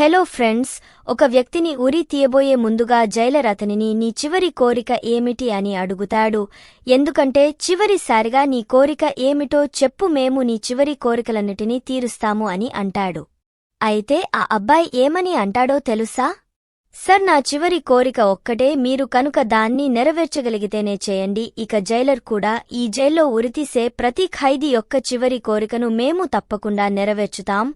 Hello friends ఒక వ్యక్తిని ఉరి తీయబోయే ముందుగా జైలర్ అతనిని నీ చివరి కోరిక ఏమిటి అని అడుగుతాడు. ఎందుకంటే చివరిసారిగా నీ కోరిక ఏమిటో చెప్పు మేము నీ చివరి కోరికలన్నిటినీ తీరుస్తాము అని అంటాడు. అయితే ఆ అబ్బాయి ఏమని అంటాడో తెలుసా? సర్ నా చివరి కోరిక ఒక్కటే మీరు కనుక దాన్ని నెరవేర్చగలిగితేనే చేయండి. ఇక జైలర్ కూడా ఈ జైల్లో ఉరితీసే ప్రతి ఖైదీ యొక్క చివరి కోరికను మేము తప్పకుండా నెరవేర్చుతాం.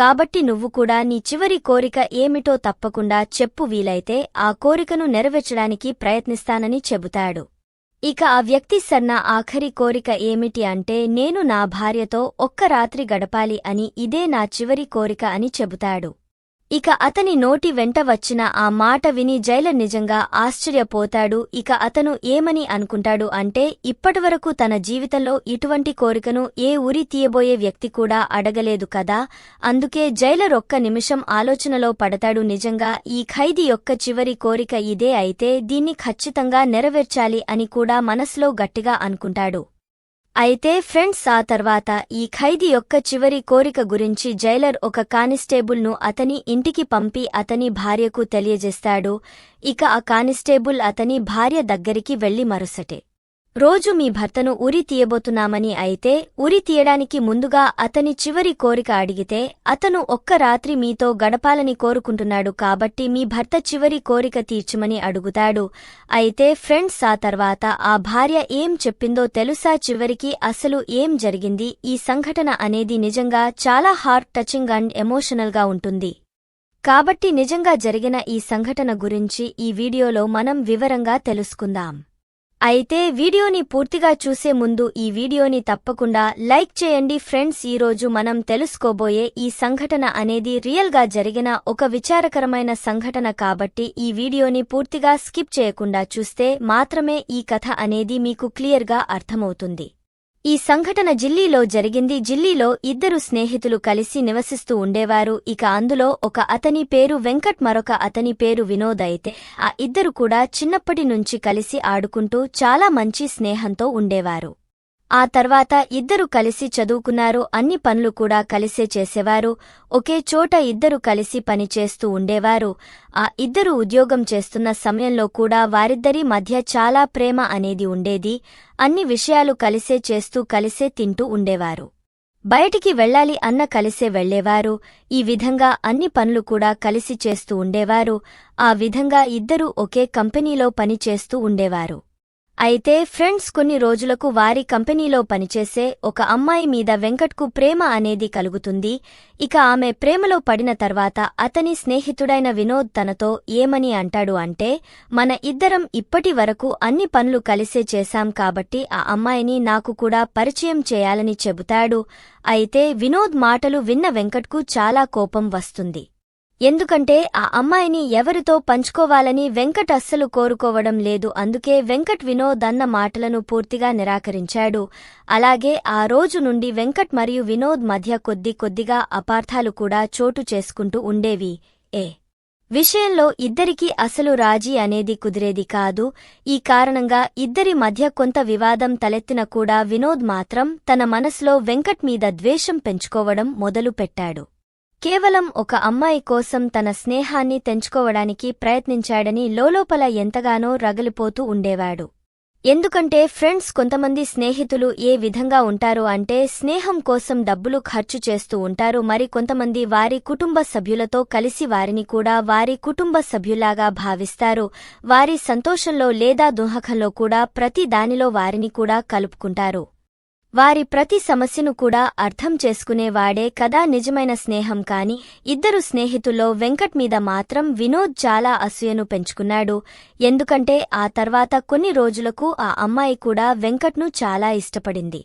కాబట్టి నువ్వు కూడా నీ చివరి కోరిక ఏమిటో తప్పకుండా చెప్పు వీలైతే ఆ కోరికను నెరవేర్చడానికి ప్రయత్నిస్తానని చెబుతాడు. ఇక ఆ వ్యక్తి సన్న ఆఖరి కోరిక ఏమిటి అంటే నేను నా భార్యతో ఒక్క రాత్రి గడపాలి అని ఇదే నా చివరి కోరిక అని చెబుతాడు. ఇక అతని నోటి వెంట వచ్చిన ఆ మాట విని జైలర్ నిజంగా ఆశ్చర్యపోతాడు. ఇక అతను ఏమని అనుకుంటాడు అంటే ఇప్పటివరకు తన జీవితంలో ఇటువంటి కోరికను ఏ ఉరి తీయబోయే వ్యక్తి కూడా అడగలేదు కదా. అందుకే జైలర్ ఒక్క నిమిషం ఆలోచనలో పడతాడు నిజంగా. ఈ ఖైదీ యొక్క చివరి కోరిక ఇదే అయితే దీన్ని ఖచ్చితంగా నెరవేర్చాలి అని కూడా మనసులో గట్టిగా అనుకుంటాడు. అయితే ఫ్రెండ్స్ ఆ తర్వాత ఈ ఖైదీ యొక్క చివరి కోరిక గురించి జైలర్ ఒక కానిస్టేబుల్ను అతని ఇంటికి పంపి అతని భార్యకు తెలియజేస్తాడు. ఇక ఆ కానిస్టేబుల్ అతని భార్య దగ్గరికి వెళ్ళి మరుసటే. రోజు మీ భర్తను ఉరి తీయబోతున్నామని అయితే ఉరి తీయడానికి ముందుగా అతని చివరి కోరిక అడిగితే అతను ఒక్క రాత్రి మీతో గడపాలని కోరుకుంటున్నాడు కాబట్టి మీ భర్త చివరి కోరిక తీర్చమని అడుగుతాడు. అయితే ఫ్రెండ్స్ ఆ తర్వాత ఆ భార్య ఏం చెప్పిందో తెలుసా? చివరికి అసలు ఏం జరిగింది? ఈ సంఘటన అనేది నిజంగా చాలా హార్ట్ టచింగ్ అండ్ ఎమోషనల్గా ఉంటుంది. కాబట్టి నిజంగా జరిగిన ఈ సంఘటన గురించి ఈ వీడియోలో మనం వివరంగా తెలుసుకుందాం. అయితే వీడియోని పూర్తిగా చూసే ముందు ఈ వీడియోని తప్పకుండా లైక్ చేయండి ఫ్రెండ్స్. ఈరోజు మనం తెలుసుకోబోయే ఈ సంఘటన అనేది రియల్గా జరిగిన ఒక విచారకరమైన సంఘటన కాబట్టి ఈ వీడియోని పూర్తిగా స్కిప్ చేయకుండా చూస్తే మాత్రమే ఈ కథ అనేది మీకు క్లియర్గా అర్థమవుతుంది. ఈ సంఘటన జిల్లీలో జరిగింది. జిల్లీలో ఇద్దరు స్నేహితులు కలిసి నివసిస్తూ ఉండేవారు. ఇక అందులో ఒక అతని పేరు వెంకట్ మరొక అతని పేరు వినోద్ అయితే ఆ ఇద్దరు కూడా చిన్నప్పటి నుంచి కలిసి ఆడుకుంటూ చాలా మంచి స్నేహంతో ఉండేవారు. ఆ తర్వాత ఇద్దరు కలిసి చదువుకున్నారు అన్ని పనులు కూడా కలిసే చేసేవారు ఒకే చోట ఇద్దరు కలిసి పనిచేస్తూ ఉండేవారు. ఆ ఇద్దరు ఉద్యోగం చేస్తున్న సమయంలో కూడా వారిద్దరి మధ్య చాలా ప్రేమ అనేది ఉండేది అన్ని విషయాలు కలిసే చేస్తూ కలిసే తింటూ ఉండేవారు. బయటికి వెళ్ళాలి అన్న కలిసే వెళ్ళేవారు ఈ విధంగా అన్ని పనులు కూడా కలిసి చేస్తూ ఉండేవారు ఆ విధంగా ఇద్దరూ ఒకే కంపెనీలో పనిచేస్తూ ఉండేవారు. అయితే ఫ్రెండ్స్ కొన్ని రోజులకు వారి కంపెనీలో పనిచేసే ఒక అమ్మాయి మీద వెంకట్కు ప్రేమ అనేది కలుగుతుంది. ఇక ఆమె ప్రేమలో పడిన తర్వాత అతని స్నేహితుడైన వినోద్ తనతో ఏమని అంటాడు అంటే మన ఇద్దరం ఇప్పటి వరకు అన్ని పనులు కలిసే చేశాం కాబట్టి ఆ అమ్మాయిని నాకు కూడా పరిచయం చేయాలని చెబుతాడు. అయితే వినోద్ మాటలు విన్న వెంకట్కు చాలా కోపం వస్తుంది. ఎందుకంటే ఆ అమ్మాయిని ఎవరితో పంచుకోవాలని వెంకట్ అస్సలు కోరుకోవడం లేదు. అందుకే వెంకట్ వినోద్ అన్న మాటలను పూర్తిగా నిరాకరించాడు. అలాగే ఆ రోజు నుండి వెంకట్ మరియు వినోద్ మధ్య కొద్ది కొద్దిగా అపార్థాలు కూడా చోటు చేసుకుంటూ ఉండేవి. ఏ? విషయంలో ఇద్దరికీ అసలు రాజీ అనేది కుదిరేది కాదు. ఈ కారణంగా ఇద్దరి మధ్య కొంత వివాదం తలెత్తిన కూడా వినోద్ మాత్రం తన మనసులో వెంకట్ మీద ద్వేషం పెంచుకోవడం మొదలుపెట్టాడు. కేవలం ఒక అమ్మాయి కోసం తన స్నేహాన్ని తెంచుకోవడానికి ప్రయత్నించాడని లోలోపల ఎంతగానో రగిలిపోతూ ఉండేవాడు. ఎందుకంటే ఫ్రెండ్స్ కొంతమంది స్నేహితులు ఏ విధంగా ఉంటారు అంటే స్నేహం కోసం డబ్బులు ఖర్చు చేస్తూ ఉంటారు. మరి కొంతమంది వారి కుటుంబ సభ్యులతో కలిసి వారిని కూడా వారి కుటుంబ సభ్యులాగా భావిస్తారు. వారి సంతోషంలో లేదా దుహకంలో కూడా ప్రతి దానిలో వారిని కూడా కలుపుకుంటారు. వారి ప్రతి సమస్యను కూడా అర్థం చేసుకునేవాడే కదా నిజమైన స్నేహం కాని ఇద్దరు స్నేహితుల్లో వెంకట్ మీద మాత్రం వినోద్ చాలా అసూయను పెంచుకున్నాడు. ఎందుకంటే ఆ తర్వాత కొన్ని రోజులకు ఆ అమ్మాయి కూడా వెంకట్ను చాలా ఇష్టపడింది.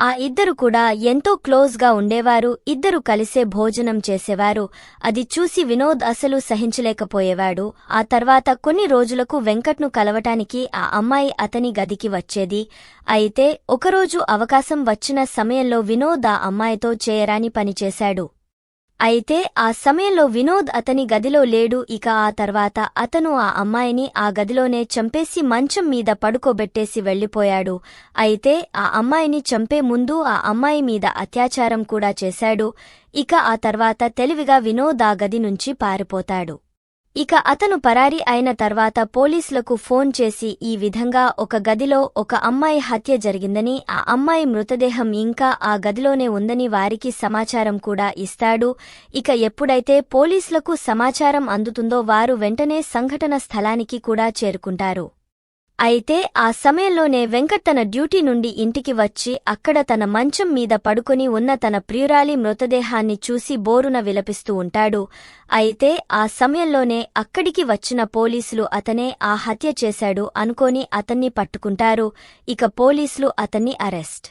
ఆ ఇద్దరు కూడా ఎంతో క్లోజ్గా ఉండేవారు ఇద్దరు కలిసే భోజనం చేసేవారు. అది చూసి వినోద్ అసలు సహించలేకపోయేవాడు. ఆ తర్వాత కొన్ని రోజులకు వెంకట్ను కలవటానికి ఆ అమ్మాయి అతని గదికి వచ్చేది. అయితే ఒకరోజు అవకాశం వచ్చిన సమయంలో వినోద్ ఆ అమ్మాయితో చేయరాని పనిచేశాడు అయితే ఆ సమయంలో వినోద్ అతని గదిలో లేడు. ఇక ఆ తర్వాత అతను ఆ అమ్మాయిని ఆ గదిలోనే చంపేసి మంచం మీద పడుకోబెట్టేసి వెళ్ళిపోయాడు అయితే ఆ అమ్మాయిని చంపే ముందు ఆ అమ్మాయి మీద అత్యాచారం కూడా చేశాడు. ఇక ఆ తర్వాత తెలివిగా వినోద్ ఆ గది నుంచి పారిపోతాడు. ఇక అతను పరారి అయిన తర్వాత పోలీసులకు ఫోన్ చేసి ఈ విధంగా ఒక గదిలో ఒక అమ్మాయి హత్య జరిగిందని ఆ అమ్మాయి మృతదేహం ఇంకా ఆ గదిలోనే ఉందని వారికి సమాచారం కూడా ఇస్తాడు. ఇక ఎప్పుడైతే పోలీసులకు సమాచారం అందుతుందో వారు వెంటనే సంఘటన స్థలానికి కూడా చేరుకుంటారు. అయితే ఆ సమయంలోనే వెంకట్ తన డ్యూటీ నుండి ఇంటికి వచ్చి అక్కడ తన మంచం మీద పడుకుని ఉన్న తన ప్రియురాలి మృతదేహాన్ని చూసి బోరున విలపిస్తూ ఉంటాడు. అయితే ఆ సమయంలోనే అక్కడికి వచ్చిన పోలీసులు అతనే ఆ హత్య చేశాడు అనుకోని అతన్ని పట్టుకుంటారు. ఇక పోలీసులు అతన్ని అరెస్ట్.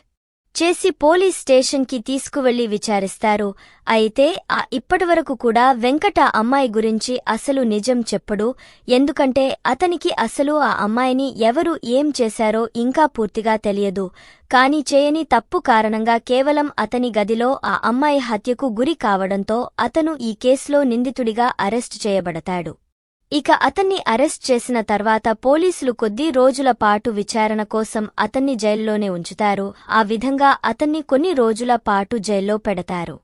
చేసి పోలీస్ స్టేషన్కి తీసుకువెళ్ళి విచారిస్తారు. అయితే ఆ ఇప్పటివరకు కూడా వెంకట అమ్మాయి గురించి అసలు నిజం చెప్పడు. ఎందుకంటే అతనికి అసలు ఆ అమ్మాయిని ఎవరు ఏం చేశారో ఇంకా పూర్తిగా తెలియదు. కాని చేయని తప్పు కారణంగా కేవలం అతని గదిలో ఆ అమ్మాయి హత్యకు గురి కావడంతో అతను ఈ కేసులో నిందితుడిగా అరెస్టు చేయబడతాడు. ఇక అతన్ని అరెస్ట్ చేసిన తర్వాత పోలీసులు కొద్ది రోజుల పాటు విచారణ కోసం అతన్ని జైల్లోనే ఉంచుతారు. ఆ విధంగా అతన్ని కొన్ని రోజుల పాటు జైల్లో పెడతారు.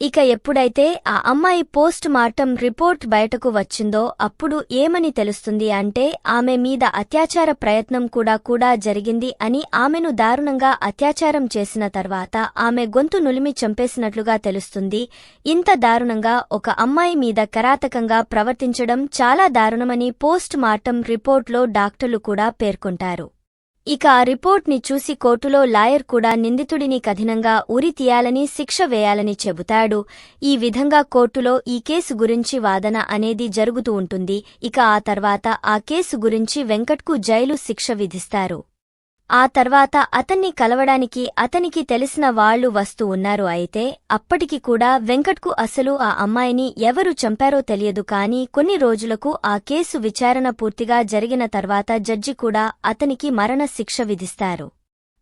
ఇక ఎప్పుడైతే ఆ అమ్మాయి పోస్ట్ మార్టం రిపోర్ట్ బయటకు వచ్చిందో అప్పుడు ఏమని తెలుస్తుంది అంటే ఆమె మీద అత్యాచార ప్రయత్నం కూడా కూడా జరిగింది అని ఆమెను దారుణంగా అత్యాచారం చేసిన తర్వాత ఆమె గొంతు నులిమి చంపేసినట్లుగా తెలుస్తుంది. ఇంత దారుణంగా ఒక అమ్మాయి మీద కరాతకంగా ప్రవర్తించడం చాలా దారుణమని పోస్ట్ మార్టం రిపోర్ట్లో డాక్టర్లు కూడా పేర్కొంటారు. ఇక ఆ రిపోర్ట్ని చూసి కోర్టులో లాయర్ కూడా నిందితుడిని కఠినంగా ఉరి తీయాలని శిక్ష వేయాలని చెబుతాడు. ఈ విధంగా కోర్టులో ఈ కేసు గురించి వాదన అనేది జరుగుతూ ఉంటుంది. ఇక ఆ తర్వాత ఆ కేసు గురించి వెంకట్కు జైలు శిక్ష విధిస్తారు. ఆ తర్వాత అతన్ని కలవడానికి అతనికి తెలిసిన వాళ్ళు వస్తూ ఉన్నారు. అయితే అప్పటికి కూడా వెంకట్కు అసలు ఆ అమ్మాయిని ఎవరు చంపారో తెలియదు. కాని కొన్ని రోజులకు ఆ కేసు విచారణ పూర్తిగా జరిగిన తర్వాత జడ్జి కూడా అతనికి మరణ శిక్ష విధిస్తారు.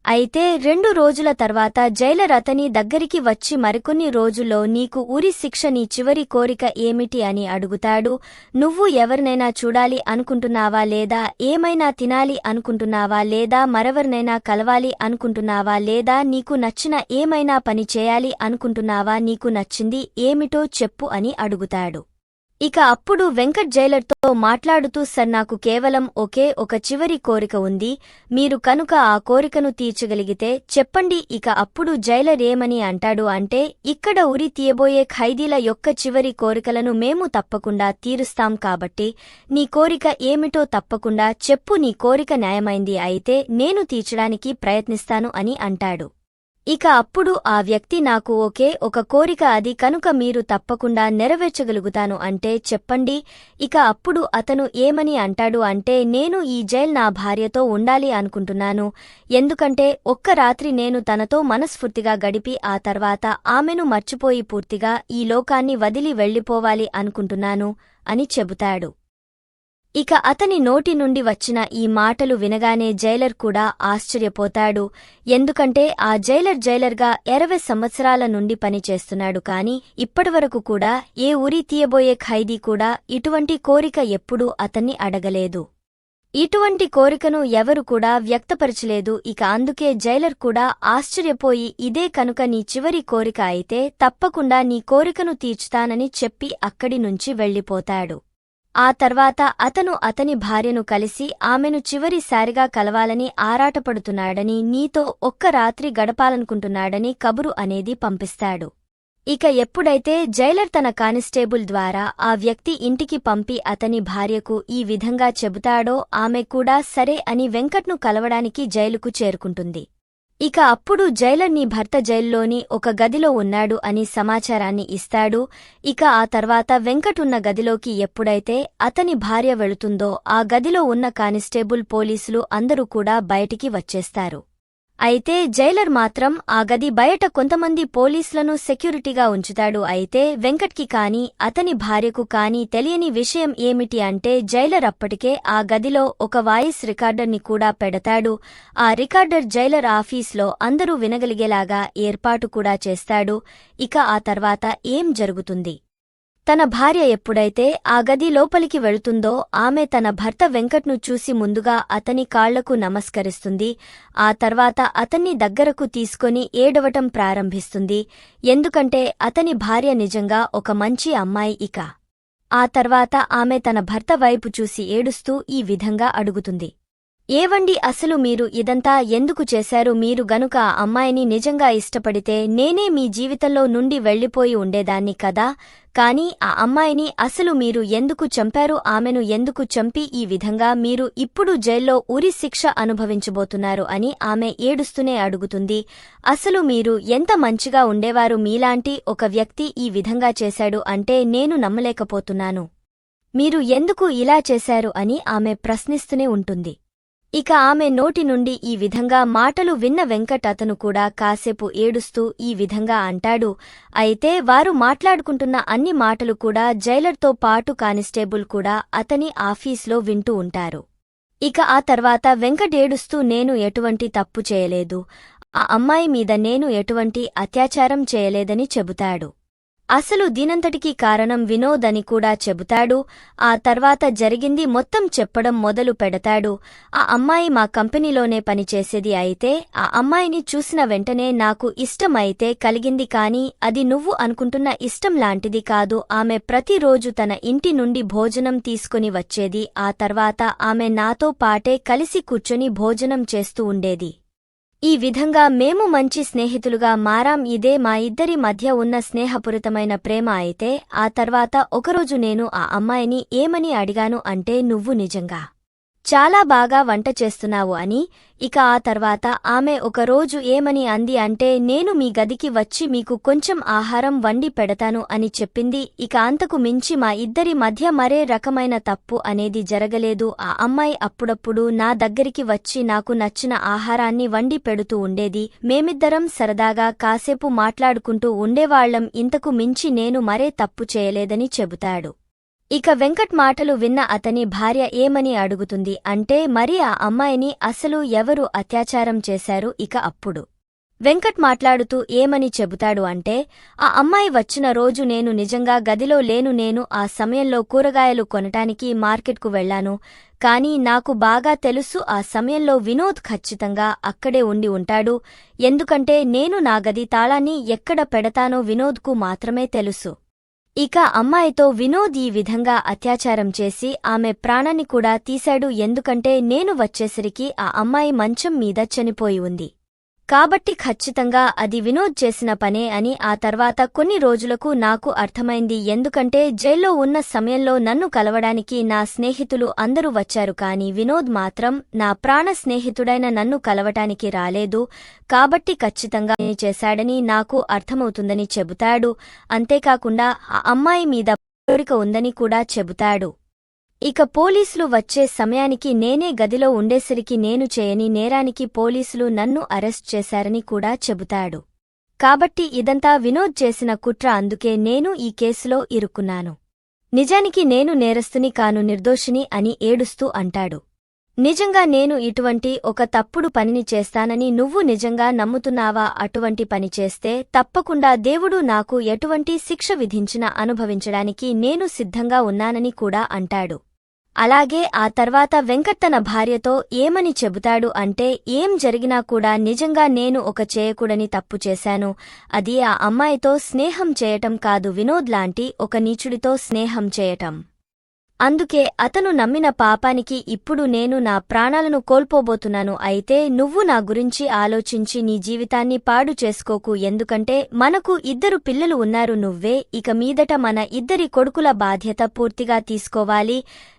అయితే రెండు రోజుల తర్వాత జైలర్ అతని దగ్గరికి వచ్చి మరికొన్ని రోజుల్లో నీకు ఉరి శిక్ష నీ చివరి కోరిక ఏమిటి అని అడుగుతాడు. నువ్వు ఎవరినైనా చూడాలి అనుకుంటున్నావా లేదా? ఏమైనా తినాలి అనుకుంటున్నావా లేదా? మరెవరినైనా కలవాలి అనుకుంటున్నావా లేదా? నీకు నచ్చిన ఏమైనా పని చేయాలి అనుకుంటున్నావా? నీకు నచ్చింది ఏమిటో చెప్పు అని అడుగుతాడు. ఇక అప్పుడు వెంకట్ జైలర్తో మాట్లాడుతూ సర్ నాకు కేవలం ఒకే ఒక చివరి కోరిక ఉంది. మీరు కనుక ఆ కోరికను తీర్చగలిగితే చెప్పండి ఇక అప్పుడు జైలర్ ఏమని అంటాడు అంటే ఇక్కడ ఉరి తీయబోయే ఖైదీల యొక్క చివరి కోరికలను మేము తప్పకుండా తీరుస్తాం కాబట్టి నీ కోరిక ఏమిటో తప్పకుండా చెప్పు నీ కోరిక న్యాయమైంది అయితే నేను తీర్చడానికి ప్రయత్నిస్తాను అని అంటాడు. ఇక అప్పుడు ఆ వ్యక్తి నాకు ఒకే ఒక కోరిక అది కనుక మీరు తప్పకుండా నెరవేర్చగలుగుతాను అంటే చెప్పండి. ఇక అప్పుడు అతను ఏమని అంటాడు అంటే నేను ఈ జైల్ నా భార్యతో ఉండాలి అనుకుంటున్నాను. ఎందుకంటే ఒక్క రాత్రి నేను తనతో మనస్ఫూర్తిగా గడిపి ఆ తర్వాత ఆమెను మర్చిపోయి పూర్తిగా ఈ లోకాన్ని వదిలి వెళ్ళిపోవాలి అనుకుంటున్నాను అని చెబుతాడు. ఇక అతని నోటి నుండి వచ్చిన ఈ మాటలు వినగానే జైలర్ కూడా ఆశ్చర్యపోతాడు. ఎందుకంటే ఆ జైలర్ జైలర్గా ఇరవై సంవత్సరాల నుండి పనిచేస్తున్నాడు కాని ఇప్పటివరకు కూడా ఏ ఉరి తీయబోయే ఖైదీ కూడా ఇటువంటి కోరిక ఎప్పుడూ అతన్ని అడగలేదు. ఇటువంటి కోరికను ఎవరు కూడా వ్యక్తపరచలేదు. ఇక అందుకే జైలర్ కూడా ఆశ్చర్యపోయి ఇదే కనుక నీ చివరి కోరిక అయితే తప్పకుండా నీ కోరికను తీర్చుతానని చెప్పి అక్కడి నుంచి వెళ్ళిపోతాడు ఆ తర్వాత అతను అతని భార్యను కలిసి ఆమెను చివరిసారిగా కలవాలని ఆరాటపడుతున్నాడని నీతో ఒక్క రాత్రి గడపాలనుకుంటున్నాడని కబురు అనేది పంపిస్తాడు. ఇక ఎప్పుడైతే జైలర్ తన కానిస్టేబుల్ ద్వారా ఆ వ్యక్తి ఇంటికి పంపి అతని భార్యకు ఈ విధంగా చెబుతాడో ఆమె కూడా సరే అని వెంకట్ను కలవడానికి జైలుకు చేరుకుంటుంది. ఇక అప్పుడు జైలర్ నీ భర్త జైల్లోని ఒక గదిలో ఉన్నాడు అని సమాచారాన్ని ఇస్తాడు. ఇక ఆ తర్వాత వెంకటున్న గదిలోకి ఎప్పుడైతే అతని భార్య వెళుతుందో ఆ గదిలో ఉన్న కానిస్టేబుల్ పోలీసులు అందరూ కూడా బయటికి వచ్చేస్తారు. అయితే జైలర్ మాత్రం ఆ గది బయట కొంతమంది పోలీసులను సెక్యూరిటీగా ఉంచుతాడు. అయితే వెంకట్కి కాని అతని భార్యకు కాని తెలియని విషయం ఏమిటి అంటే జైలర్ అప్పటికే ఆ గదిలో ఒక వాయిస్ రికార్డర్ని కూడా పెడతాడు. ఆ రికార్డర్ జైలర్ ఆఫీస్లో అందరూ వినగలిగేలాగా ఏర్పాటు కూడా చేస్తాడు. ఇక ఆ తర్వాత ఏం జరుగుతుంది? తన భార్య ఎప్పుడైతే ఆ గది లోపలికి వెళుతుందో ఆమె తన భర్త వెంకట్ను చూసి ముందుగా అతని కాళ్ళకు నమస్కరిస్తుంది. ఆ తర్వాత అతన్ని దగ్గరకు తీసుకొని ఏడవటం ప్రారంభిస్తుంది. ఎందుకంటే అతని భార్య నిజంగా ఒక మంచి అమ్మాయి ఇక. ఆ తర్వాత ఆమె తన భర్త వైపు చూసి ఏడుస్తూ ఈ విధంగా అడుగుతుంది. ఏవండి అసలు మీరు ఇదంతా ఎందుకు చేశారు? మీరు గనుక ఆ అమ్మాయిని నిజంగా ఇష్టపడితే నేనే మీ జీవితంలో నుండి వెళ్ళిపోయి ఉండేదాన్ని కదా? కాని ఆ అమ్మాయిని అసలు మీరు ఎందుకు చంపారు? ఆమెను ఎందుకు చంపి ఈ విధంగా మీరు ఇప్పుడు జైల్లో ఉరి శిక్ష అనుభవించబోతున్నారు అని ఆమె ఏడుస్తూనే అడుగుతుంది. అసలు మీరు ఎంత మంచిగా ఉండేవారు? మీలాంటి ఒక వ్యక్తి ఈ విధంగా చేశాడు అంటే నేను నమ్మలేకపోతున్నాను. మీరు ఎందుకు ఇలా చేశారు అని ఆమె ప్రశ్నిస్తూనే ఉంటుంది. ఇక ఆమె నోటి నుండి ఈ విధంగా మాటలు విన్న వెంకట్ అతను కూడా కాసేపు ఏడుస్తూ ఈ విధంగా అంటాడు. అయితే వారు మాట్లాడుకుంటున్న అన్ని మాటలు కూడా జైలర్తో పాటు కానిస్టేబుల్ కూడా అతని ఆఫీస్లో వింటూ ఉంటారు. ఇక ఆ తర్వాత వెంకట్ ఏడుస్తూ నేను ఎటువంటి తప్పు చేయలేదు. ఆ అమ్మాయి మీద నేను ఎటువంటి అత్యాచారం చేయలేదని చెబుతాడు. అసలు దీనంతటికీ కారణం వినోద్ అని కూడా చెబుతాడు. ఆ తర్వాత జరిగింది మొత్తం చెప్పడం మొదలు పెడతాడు. ఆ అమ్మాయి మా కంపెనీలోనే పనిచేసేది అయితే ఆ అమ్మాయిని చూసిన వెంటనే నాకు ఇష్టం అయితే కలిగింది కాని అది నువ్వు అనుకుంటున్న ఇష్టం లాంటిది కాదు. ఆమె ప్రతిరోజు తన ఇంటి నుండి భోజనం తీసుకుని వచ్చేది. ఆ తర్వాత ఆమె నాతో పాటే కలిసి కూర్చొని భోజనం చేస్తూ ఉండేది. ఈ విధంగా మేము మంచి స్నేహితులుగా మారాం. ఇదే మా ఇద్దరి మధ్య ఉన్న స్నేహపూరితమైన ప్రేమ అయితే ఆ తర్వాత ఒకరోజు నేను ఆ అమ్మాయిని ఏమని అడిగాను అంటే నువ్వు నిజంగా చాలా బాగా వంట చేస్తున్నావు అని. ఇక ఆ తర్వాత ఆమె ఒకరోజు ఏమని అంది అంటే నేను మీ గదికి వచ్చి మీకు కొంచెం ఆహారం వండి పెడతాను అని చెప్పింది. ఇక అంతకు మించి మా ఇద్దరి మధ్య మరే రకమైన తప్పు అనేది జరగలేదు. ఆ అమ్మాయి అప్పుడప్పుడు నా దగ్గరికి వచ్చి నాకు నచ్చిన ఆహారాన్ని వండి పెడుతూ ఉండేది. మేమిద్దరం సరదాగా కాసేపు మాట్లాడుకుంటూ ఉండేవాళ్ళం ఇంతకు మించి నేను మరే తప్పు చేయలేదని చెబుతాడు. ఇక వెంకట్ మాటలు విన్న అతని భార్య ఏమని అడుగుతుంది అంటే మరి ఆ అమ్మాయిని అసలు ఎవరు అత్యాచారం చేశారు ఇక అప్పుడు? వెంకట్ మాట్లాడుతూ ఏమని చెబుతాడు అంటే ఆ అమ్మాయి వచ్చిన రోజు నేను నిజంగా గదిలో లేను నేను ఆ సమయంలో కూరగాయలు కొనటానికి మార్కెట్కు వెళ్ళాను కాని నాకు బాగా తెలుసు ఆ సమయంలో వినోద్ ఖచ్చితంగా అక్కడే ఉండి ఉంటాడు ఎందుకంటే నేను నా గది తాళాన్ని ఎక్కడ పెడతానో వినోద్కు మాత్రమే తెలుసు. ఇక అమ్మాయితో వినోద్ ఈ విధంగా అత్యాచారం చేసి ఆమె ప్రాణాన్ని కూడా తీశాడు ఎందుకంటే నేను వచ్చేసరికి ఆ అమ్మాయి మంచం మీద చనిపోయి ఉంది. కాబట్టి ఖచ్చితంగా అది వినోద్ చేసిన పనే అని ఆ తర్వాత కొన్ని రోజులకు నాకు అర్థమైంది. ఎందుకంటే జైల్లో ఉన్న సమయంలో నన్ను కలవడానికి నా స్నేహితులు అందరూ వచ్చారు కాని వినోద్ మాత్రం నా ప్రాణ స్నేహితుడైన నన్ను కలవటానికి రాలేదు. కాబట్టి ఖచ్చితంగా చేశాడని నాకు అర్థమవుతుందని చెబుతాడు. అంతేకాకుండా ఆ అమ్మాయి మీద కోరిక ఉందని కూడా చెబుతాడు. ఇక పోలీసులు వచ్చే సమయానికి నేనే గదిలో ఉండేసరికి నేను చేయని నేరానికి పోలీసులు నన్ను అరెస్ట్ చేశారని కూడా చెబుతాడు. కాబట్టి ఇదంతా వినోద్ చేసిన కుట్ర అందుకే నేను ఈ కేసులో ఇరుక్కున్నాను. నిజానికి నేను నేరస్తుని కాను నిర్దోషిని అని ఏడుస్తూ అంటాడు. నిజంగా నేను ఇటువంటి ఒక తప్పుడు పనిని చేస్తానని నువ్వు నిజంగా నమ్ముతున్నావా? అటువంటి పని చేస్తే తప్పకుండా దేవుడు నాకు ఎటువంటి శిక్ష విధించినా అనుభవించడానికి నేను సిద్ధంగా ఉన్నానని కూడా అంటాడు. అలాగే ఆ తర్వాత వెంకట్ తన భార్యతో ఏమని చెబుతాడు అంటే ఏం జరిగినా కూడా నిజంగా నేను ఒక చేయకూడని తప్పు చేశాను. అది ఆ అమ్మాయితో స్నేహం చేయటం కాదు వినోద్ లాంటి ఒక నీచుడితో స్నేహం చేయటం. అందుకే అతను నమ్మిన పాపానికి ఇప్పుడు నేను నా ప్రాణాలను కోల్పోబోతున్నాను. అయితే నువ్వు నా గురించి ఆలోచించి నీ జీవితాన్ని పాడు చేసుకోకు. ఎందుకంటే మనకు ఇద్దరు పిల్లలు ఉన్నారు. నువ్వే ఇక మీదట మన ఇద్దరి కొడుకుల బాధ్యత పూర్తిగా తీసుకోవాలి.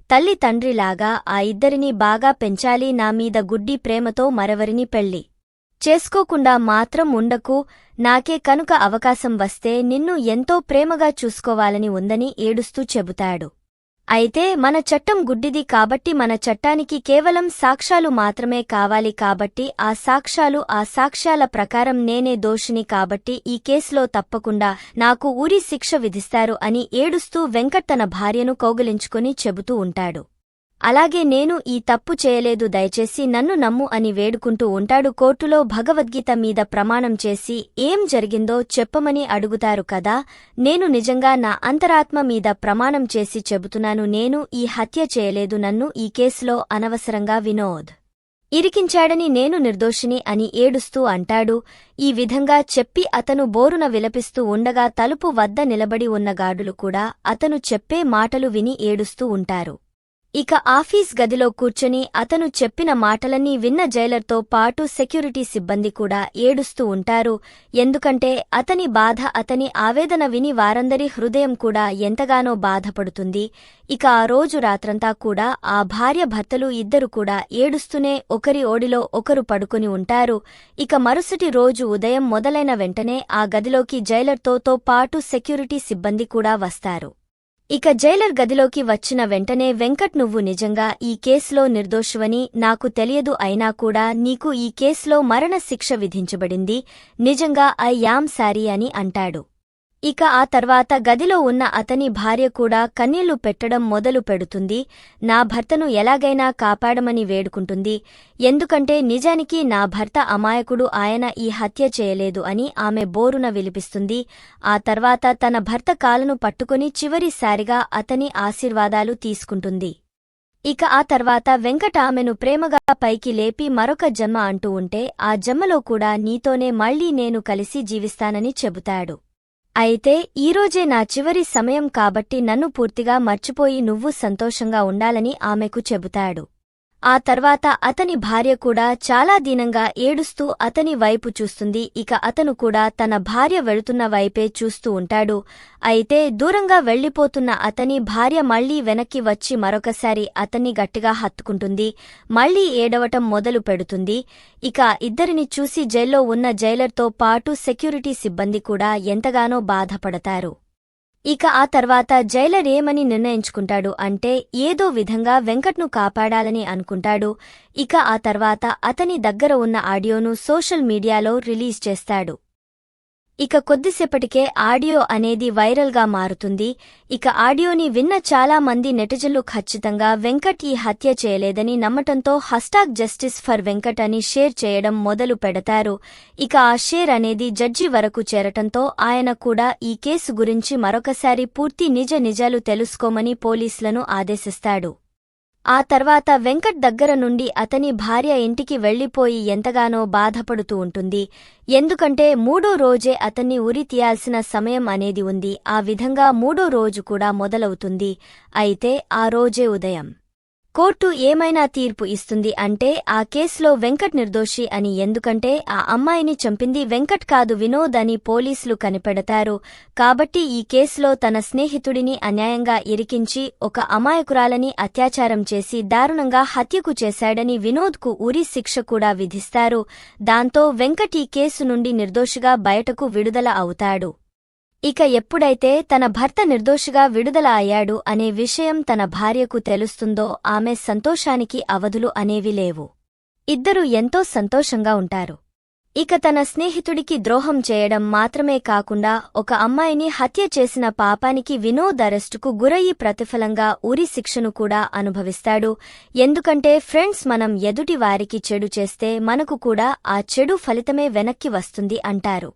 తల్లి తండ్రిలాగా ఆ ఇద్దరిని బాగా పెంచాలి. నా మీద గుడ్డి ప్రేమతో మరెవరిని పెళ్ళి చేసుకోకుండా మాత్రం ఉండకు. నాకే కనుక అవకాశం వస్తే నిన్ను ఎంతో ప్రేమగా చూసుకోవాలని ఉందని ఏడుస్తూ చెబుతాడు. అయితే మన చట్టం గుడ్డిది కాబట్టి మన చట్టానికి కేవలం సాక్ష్యాలు మాత్రమే కావాలి కాబట్టి ఆ సాక్ష్యాలు ఆ సాక్ష్యాల ప్రకారం నేనే దోషిని కాబట్టి ఈ కేసులో తప్పకుండా నాకు ఊరి శిక్ష విధిస్తారు అని ఏడుస్తూ వెంకట్ తన భార్యను కౌగిలించుకుని చెబుతూ ఉంటాడు. అలాగే నేను ఈ తప్పు చేయలేదు దయచేసి నన్ను నమ్ము అని వేడుకుంటూ ఉంటాడు. కోర్టులో భగవద్గీత మీద ప్రమాణం చేసి ఏం జరిగిందో చెప్పమని అడుగుతారు కదా. నేను నిజంగా నా అంతరాత్మ మీద ప్రమాణం చేసి చెబుతున్నాను. నేను ఈ హత్య చేయలేదు. నన్ను ఈ కేసులో అనవసరంగా వినోద్ ఇరికించాడని నేను నిర్దోషిని అని ఏడుస్తూ అంటాడు. ఈ విధంగా చెప్పి అతను బోరున విలపిస్తూ ఉండగా తలుపు వద్ద నిలబడి ఉన్న గాడులు కూడా అతను చెప్పే మాటలు విని ఏడుస్తూ ఉంటారు. ఇక ఆఫీస్ గదిలో కూర్చొని అతను చెప్పిన మాటలన్నీ విన్న జైలర్తో పాటు సెక్యూరిటీ సిబ్బంది కూడా ఏడుస్తూ ఉంటారు. ఎందుకంటే అతని బాధ అతని ఆవేదన విని వారందరి హృదయం కూడా ఎంతగానో బాధపడుతుంది. ఇక ఆ రోజు రాత్రంతా కూడా ఆ భార్య భర్తలు ఇద్దరు కూడా ఏడుస్తూనే ఒకరి ఓడిలో ఒకరు పడుకుని ఉంటారు. ఇక మరుసటి రోజు ఉదయం మొదలైన వెంటనే ఆ గదిలోకి జైలర్తో తో పాటు సెక్యూరిటీ సిబ్బంది కూడా వస్తారు. ఇక జైలర్ గదిలోకి వచ్చిన వెంటనే వెంకట్ నువ్వు నిజంగా ఈ కేసులో నిర్దోషువని నాకు తెలియదు అయినా కూడా నీకు ఈ కేసులో మరణ శిక్ష విధించబడింది. నిజంగా ఐ యామ్ సారీ అని అంటాడు. ఇక ఆ తర్వాత గదిలో ఉన్న అతని భార్య కూడా కన్నీళ్ళు పెట్టడం మొదలు పెడుతుంది. నా భర్తను ఎలాగైనా కాపాడమని వేడుకుంటుంది. ఎందుకంటే నిజానికి నా భర్త అమాయకుడు ఆయన ఈ హత్య చేయలేదు అని ఆమె బోరున విలిపిస్తుంది. ఆ తర్వాత తన భర్త కాలను పట్టుకుని చివరిసారిగా అతని ఆశీర్వాదాలు తీసుకుంటుంది. ఇక ఆ తర్వాత వెంకట ఆమెను ప్రేమగా పైకి లేపి మరొక జమ్మ అంటూ ఉంటే ఆ జమ్మలో కూడా నీతోనే మళ్ళీ నేను కలిసి జీవిస్తానని చెబుతాడు. అయితే ఈరోజే నా చివరి సమయం కాబట్టి నన్ను పూర్తిగా మర్చిపోయి నువ్వు సంతోషంగా ఉండాలని ఆమెకు చెబుతాడు. ఆ తర్వాత అతని భార్య కూడా చాలా దీనంగా ఏడుస్తూ అతని వైపు చూస్తుంది. ఇక అతను కూడా తన భార్య వెళుతున్న వైపే చూస్తూ ఉంటాడు. అయితే దూరంగా వెళ్ళిపోతున్న అతని భార్య మళ్ళీ వెనక్కి వచ్చి మరొకసారి అతన్ని గట్టిగా హత్తుకుంటుంది. మళ్ళీ ఏడవటం మొదలు పెడుతుంది. ఇక ఇద్దరిని చూసి జైల్లో ఉన్న జైలర్తో పాటు సెక్యూరిటీ సిబ్బంది కూడా ఎంతగానో బాధపడతారు. ఇక ఆ తర్వాత జైలర్ ఏమని నిర్ణయించుకుంటాడు అంటే ఏదో విధంగా వెంకట్ను కాపాడాలని అనుకుంటాడు. ఇక ఆ తర్వాత అతని దగ్గర ఉన్న ఆడియోను సోషల్ మీడియాలో రిలీజ్ చేస్తాడు. ఇక కొద్దిసేపటికే ఆడియో అనేది వైరల్గా మారుతుంది. ఇక ఆడియోని విన్న చాలా మంది నెటిజన్లు ఖచ్చితంగా వెంకట్ ఈ హత్య చేయలేదని నమ్మటంతో హస్టాగ్ జస్టిస్ ఫర్ వెంకట్ అని షేర్ చేయడం మొదలు పెడతారు. ఇక ఆ షేర్ అనేది జడ్జి వరకు చేరటంతో ఆయన కూడా ఈ కేసు గురించి మరొకసారి పూర్తి నిజ నిజాలు తెలుసుకోమని పోలీసులను ఆదేశిస్తాడు. ఆ తర్వాత వెంకట్ దగ్గర నుండి అతని భార్య ఇంటికి వెళ్ళిపోయి ఎంతగానో బాధపడుతూ ఉంటుంది. ఎందుకంటే మూడో రోజే అతన్ని ఉరి తీయాల్సిన సమయం అనేది ఉంది. ఆ విధంగా మూడో రోజు కూడా మొదలవుతుంది. అయితే ఆ రోజే ఉదయం. కోర్టు ఏమైనా తీర్పు ఇస్తుంది అంటే ఆ కేసులో వెంకట్ నిర్దోషి అని ఎందుకంటే ఆ అమ్మాయిని చంపింది వెంకట్ కాదు వినోద్ అని పోలీసులు కనిపెడతారు. కాబట్టి ఈ కేసులో తన స్నేహితుడిని అన్యాయంగా ఇరికించి ఒక అమాయకురాలని అత్యాచారం చేసి దారుణంగా హత్యకు చేశాడని వినోద్కు ఉరి శిక్ష కూడా విధిస్తారు. దాంతో వెంకట్ ఈ కేసు నుండి నిర్దోషిగా బయటకు విడుదల అవుతాడు. ఇక ఎప్పుడైతే తన భర్త నిర్దోషిగా విడుదల అయ్యాడు అనే విషయం తన భార్యకు తెలుస్తుందో ఆమె సంతోషానికి అవధులు అనేవి లేవు. ఇద్దరూ ఎంతో సంతోషంగా ఉంటారు. ఇక తన స్నేహితుడికి ద్రోహం చేయడం మాత్రమే కాకుండా ఒక అమ్మాయిని హత్య చేసిన పాపానికి వినోద్ అరెస్టుకు గురయ్యి ప్రతిఫలంగా ఉరి శిక్షను కూడా అనుభవిస్తాడు. ఎందుకంటే ఫ్రెండ్స్ మనం ఎదుటి వారికి చెడు చేస్తే మనకు కూడా ఆ చెడు ఫలితమే వెనక్కి వస్తుంది అంటారు.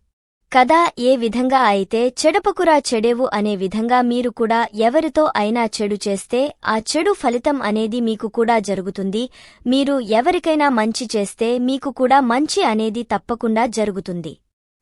కదా ఏ విధంగా అయితే చెడపకురా చెడేవు అనే విధంగా మీరు కూడా ఎవరితో అయినా చెడు చేస్తే ఆ చెడు ఫలితం అనేది మీకు కూడా జరుగుతుంది. మీరు ఎవరికైనా మంచి చేస్తే మీకు కూడా మంచి అనేది తప్పకుండా జరుగుతుంది.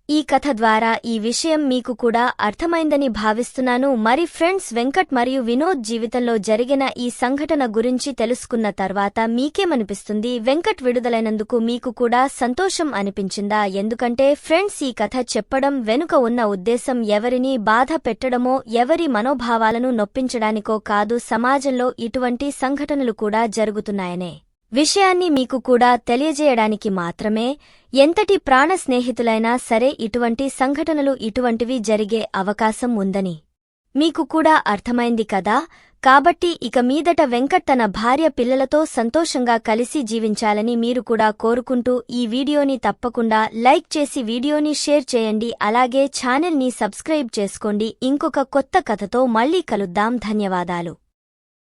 ఈ కథ ద్వారా ఈ విషయం మీకు కూడా అర్థమైందని భావిస్తున్నాను. మరి ఫ్రెండ్స్ వెంకట్ మరియు వినోద్ జీవితంలో జరిగిన ఈ సంఘటన గురించి తెలుసుకున్న తర్వాత మీకేమనిపిస్తుంది? వెంకట్ విడుదలైనందుకు మీకు కూడా సంతోషం అనిపించిందా? ఎందుకంటే ఫ్రెండ్స్ ఈ కథ చెప్పడం వెనుక ఉన్న ఉద్దేశం ఎవరిని బాధ పెట్టడమో ఎవరి మనోభావాలను నొప్పించడానికో కాదు సమాజంలో ఇటువంటి సంఘటనలు కూడా జరుగుతున్నాయనే. విషయాన్ని మీకు కూడా తెలియజేయడానికి మాత్రమే ఎంతటి ప్రాణ స్నేహితులైనా సరే ఇటువంటి సంఘటనలు ఇటువంటివి జరిగే అవకాశం ఉందని. మీకు కూడా అర్థమైంది కదా? కాబట్టి ఇక మీదట వెంకట్ తన భార్య పిల్లలతో సంతోషంగా కలిసి జీవించాలని మీరు కూడా కోరుకుంటూ ఈ వీడియోని తప్పకుండా లైక్ చేసి వీడియోని షేర్ చేయండి. అలాగే ఛానల్ని సబ్స్క్రైబ్ చేసుకోండి. ఇంకొక కొత్త కథతో మళ్ళీ కలుద్దాం. ధన్యవాదాలు.